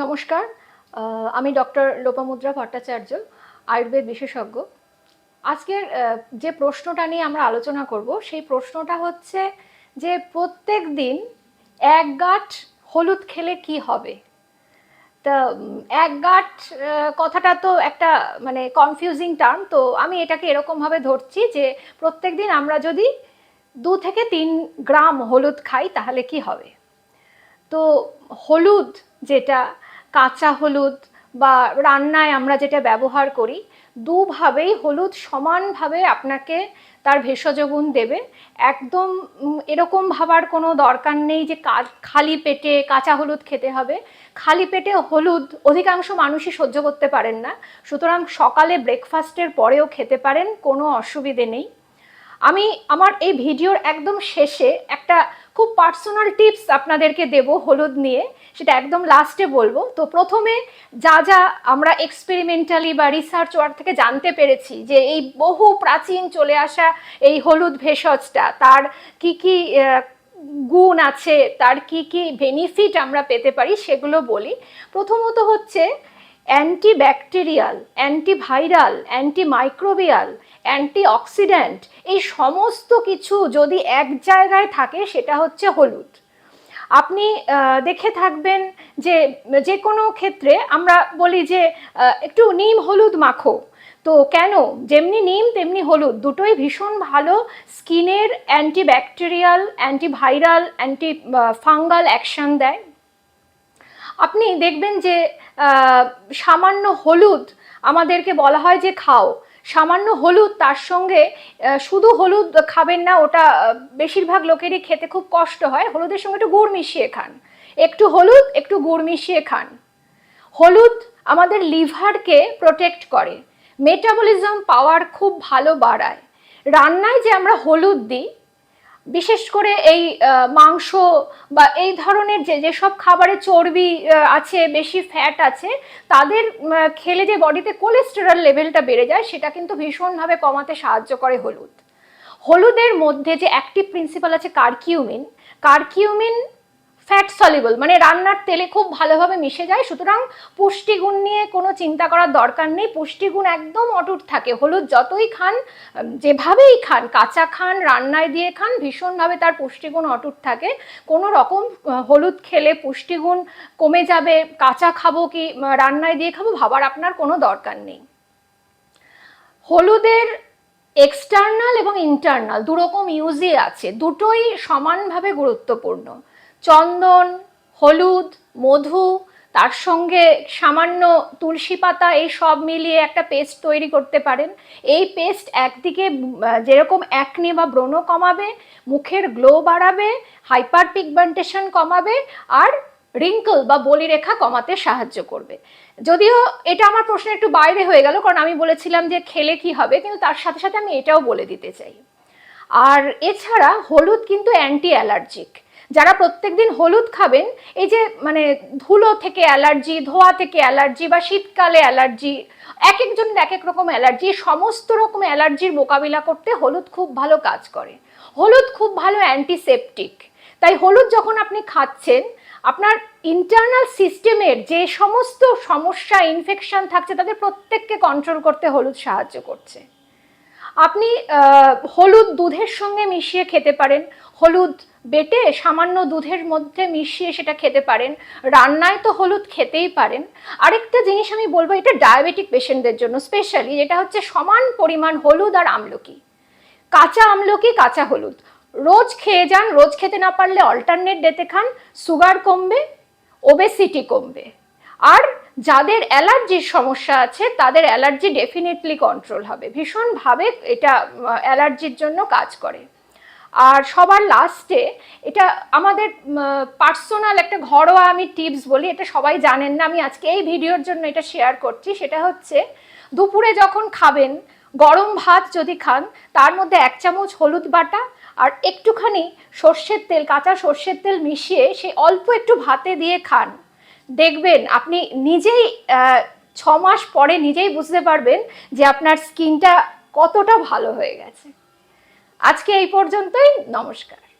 নমস্কার আমি ডক্টর লোপামুদ্রা ভট্টাচার্য, আয়ুর্বেদ বিশেষজ্ঞ। আজকের যে প্রশ্নটা নিয়ে আমরা আলোচনা করব, সেই প্রশ্নটা হচ্ছে যে প্রত্যেক দিন এক গাঁট হলুদ খেলে কি হবে? তা এক গাঁট কথাটা তো একটা মানে কনফিউজিং টার্ম তো আমি এটাকে এরকমভাবে ধরছি যে প্রত্যেক দিন আমরা যদি দু থেকে তিন গ্রাম হলুদ খাই, তাহলে কি হবে? তো, হলুদ যেটা কাঁচা হলুদ বা রান্নায় আমরা যেটা ব্যবহার করি, দুভাবেই হলুদ সমানভাবে আপনাকে তার ভেষজ গুণ দেবে। একদম এরকম ভাবার কোনো দরকার নেই যে খালি পেটে কাঁচা হলুদ খেতে হবে। খালি পেটে হলুদ অধিকাংশ মানুষই সহ্য করতে পারেন না। সুতরাং সকালে ব্রেকফাস্টের পরেও খেতে পারেন, কোনো অসুবিধে নেই। আমি আমার এই ভিডিওর একদম শেষে একটা খুব পার্সোনাল টিপস আপনাদেরকে দেব হলুদ নিয়ে, সেটা একদম লাস্টে বলব। তো প্রথমে যা যা আমরা এক্সপেরিমেন্টালি বা রিসার্চ ওয়ার্ক থেকে জানতে পেরেছি যে এই বহু প্রাচীন চলে আসা এই হলুদ ভেষজটা, তার কি কি গুণ আছে, তার কি কি বেনিফিট আমরা পেতে পারি সেগুলো বলি। প্রথমত হচ্ছে অ্যান্টিব্যাকটেরিয়াল, অ্যান্টিভাইরাল, অ্যান্টিমাইক্রোবিয়াল, অ্যান্টিঅক্সিডেন্ট, এই সমস্ত কিছু যদি এক জায়গায় থাকে সেটা হচ্ছে হলুদ। আপনি দেখে থাকবেন যে যে কোনো ক্ষেত্রে আমরা বলি যে একটু নিম হলুদ মাখো। তো কেন? যেমনি নিম, তেমনি হলুদ, দুটোই ভীষণ ভালো স্কিনের antibacterial, antiviral, anti fungal action দেয়। আপনি দেখবেন যে সামান্য হলুদ আমাদেরকে বলা হয় যে খাও। সামান্য হলুদ তার সঙ্গে শুধু হলুদ খাবেন না, ওটা বেশিরভাগ লোকেরই খেতে খুব কষ্ট হয়। হলুদের সঙ্গে একটু গুড় মিশিয়ে খান। একটু হলুদ, একটু গুড় মিশিয়ে খান। হলুদ আমাদের লিভারকে প্রোটেক্ট করে। মেটাবলিজম পাওয়ার খুব ভালো বাড়ায়। রান্নায় যে আমরা হলুদ দিই বিশেষ করে এই মাংস বা এই ধরনের যে যেসব খাবারে চর্বি আছে, বেশি ফ্যাট আছে, তাদের খেলে যে বডিতে কোলেস্টেরল লেভেলটা বেড়ে যায়, সেটা কিন্তু ভীষণভাবে কমাতে সাহায্য করে হলুদ। হলুদের মধ্যে যে অ্যাক্টিভ প্রিন্সিপাল আছে কার্কিউমিন কারকিউমিন ফ্যাট সলিবল মানে রান্নার তেলে খুব ভালোভাবে মিশে যায়। সুতরাং পুষ্টিগুণ নিয়ে কোনো চিন্তা করার দরকার নেই। পুষ্টিগুণ একদম অটুট থাকে। হলুদ যতই খান যেভাবেই খান, কাঁচা খান, রান্নায় দিয়ে খান, ভীষণভাবে তার পুষ্টিগুণ অটুট থাকে। কোনো রকম হলুদ খেলে পুষ্টিগুণ কমে যাবে। কাঁচা খাব কি রান্নায় দিয়ে খাব, ভাবার আপনার কোনো দরকার নেই। হলুদের এক্সটার্নাল এবং ইন্টারনাল দুরকম ইউজই আছে। দুটোই সমানভাবে গুরুত্বপূর্ণ। চন্দন, হলুদ, মধু, তার সঙ্গে সামান্য তুলসী পাতা, এই সব মিলিয়ে একটা পেস্ট তৈরি করতে পারেন। এই পেস্ট একদিকে যেরকম একনি বা ব্রণ কমাবে, মুখের গ্লো বাড়াবে হাইপার পিগমেন্টেশন কমাবে, আর রিঙ্কল বা বলিরেখা কমাতে সাহায্য করবে। যদিও এটা আমার প্রশ্ন একটু বাইরে হয়ে গেল, কারণ আমি বলেছিলাম যে খেলে কি হবে, কিন্তু তার সাথে সাথে আমি এটাও বলে দিতে চাই। আর এছাড়া হলুদ কিন্তু অ্যান্টি অ্যালার্জিক যারা প্রত্যেকদিন হলুদ খাবেন, এই যে মানে ধুলো থেকে অ্যালার্জি, ধোয়া থেকে অ্যালার্জি বা শীতকালে অ্যালার্জি এক একজনের এক এক রকম অ্যালার্জি সমস্ত রকম অ্যালার্জির মোকাবিলা করতে হলুদ খুব ভালো কাজ করে। হলুদ খুব ভালো অ্যান্টিসেপটিক তাই হলুদ যখন আপনি খাচ্ছেন, আপনার ইন্টারনাল সিস্টেমের যে সমস্ত সমস্যা ইনফেকশন থাকছে, তাদের প্রত্যেককে কন্ট্রোল করতে হলুদ সাহায্য করছে। আপনি হলুদ দুধের সঙ্গে মিশিয়ে খেতে পারেন। হলুদ বেটে সামান্য দুধের মধ্যে মিশিয়ে সেটা খেতে পারেন। রান্নায় তো হলুদ খেতেই পারেন। আরেকটা জিনিস আমি বলব, এটা ডায়াবেটিক পেশেন্টদের জন্য, স্পেশালি যেটা হচ্ছে সমান পরিমাণ হলুদ আর আমলকি। কাঁচা আমলকি, কাঁচা হলুদ। রোজ খেয়ে যান, রোজ খেতে না পারলে অল্টারনেট ডেতে খান, সুগার কমবে ওবেসিটি কমবে। আর যাদের অ্যালার্জির সমস্যা আছে, তাদের অ্যালার্জি ডেফিনেটলি কন্ট্রোল হবে। ভীষণভাবে এটা অ্যালার্জির জন্য কাজ করে। আর সবার লাস্টে এটা আমাদের পার্সোনাল একটা ঘরোয়া আমি টিপস বলি, এটা সবাই জানেন না, আমি আজকে এই ভিডিওর জন্য এটা শেয়ার করছি। সেটা হচ্ছে, দুপুরে যখন খাবেন, গরম ভাত যদি খান, তার মধ্যে এক চামচ হলুদ বাটা আর একটুখানি সর্ষের তেল, কাঁচা সর্ষের তেল মিশিয়ে সেই অল্প একটু ভাতে দিয়ে খান। দেখবেন আপনি নিজেই ছ মাস পরে নিজেই বুঝতে পারবেন যে আপনার স্কিনটা কতটা ভালো হয়ে গেছে। আজকে এই পর্যন্তই নমস্কার।